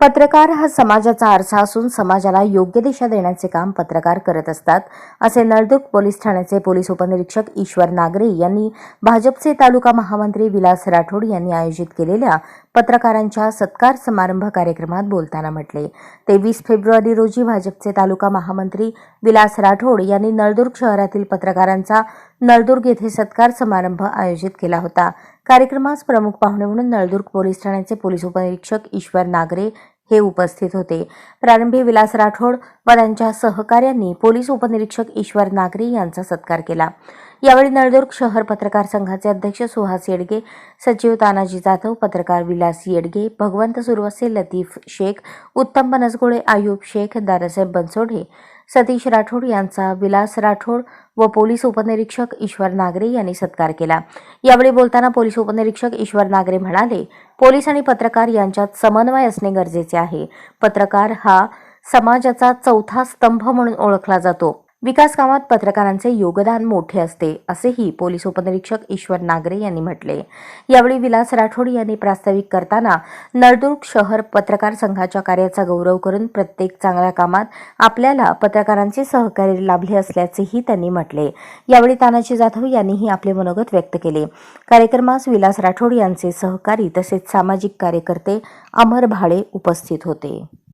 पत्रकार हा समाजाचा आरसा असून समाजाला योग्य दिशा देण्याचे काम पत्रकार करत असतात असे नळदुर्ग पोलीस ठाण्याचे पोलीस उपनिरीक्षक ईश्वर नागरे यांनी भाजपचे तालुका महामंत्री विलास राठोड यांनी आयोजित केलेल्या पत्रकारांच्या सत्कार समारंभ कार्यक्रमात बोलताना म्हटले. तेवीस फेब्रुवारी रोजी भाजपचे तालुका महामंत्री विलास राठोड यांनी नळदुर्ग शहरातील पत्रकारांचा नळदुर्ग येथे सत्कार समारंभ आयोजित केला होता. कार्यक्रमास प्रमुख पाहुणे म्हणून नळदुर्ग पोलीस ठाण्याचे पोलीस उपनिरीक्षक ईश्वर नागरे हे उपस्थित होते. प्रारंभी विलास राठोड व त्यांच्या सहकाऱ्यांनी पोलीस उपनिरीक्षक ईश्वर नागरे यांचा सत्कार केला. यावेळी नळदुर्ग शहर पत्रकार संघाचे अध्यक्ष सुहास येडगे सचिव तानाजी जाधव पत्रकार विलास येडगे भगवंत सुरवसे लतीफ शेख उत्तम बनसगोळे आयुब शेख दादासाहेब बनसोडे सतीश राठोड यांचा विलास राठोड व पोलीस उपनिरीक्षक ईश्वर नागरे यांनी सत्कार केला. यावेळी बोलताना पोलीस उपनिरीक्षक ईश्वर नागरे म्हणाले पोलीस आणि पत्रकार यांच्यात समन्वय असणे गरजेचे आहे. पत्रकार हा समाजाचा चौथा स्तंभ म्हणून ओळखला जातो. विकास कामात पत्रकारांचे योगदान मोठे असते असेही पोलीस उपनिरीक्षक ईश्वर नागरे यांनी म्हटले. यावेळी विलास राठोड यांनी प्रास्ताविक करताना नळदुर्ग शहर पत्रकार संघाच्या कार्याचा गौरव करून प्रत्येक चांगल्या कामात आपल्याला पत्रकारांचे सहकार्य लाभले असल्याचेही त्यांनी म्हटले. यावेळी तानाजी जाधव यांनीही आपले मनोगत व्यक्त केले. कार्यक्रमास विलास राठोड यांचे सहकारी तसेच सामाजिक कार्यकर्ते अमर भाडे उपस्थित होते.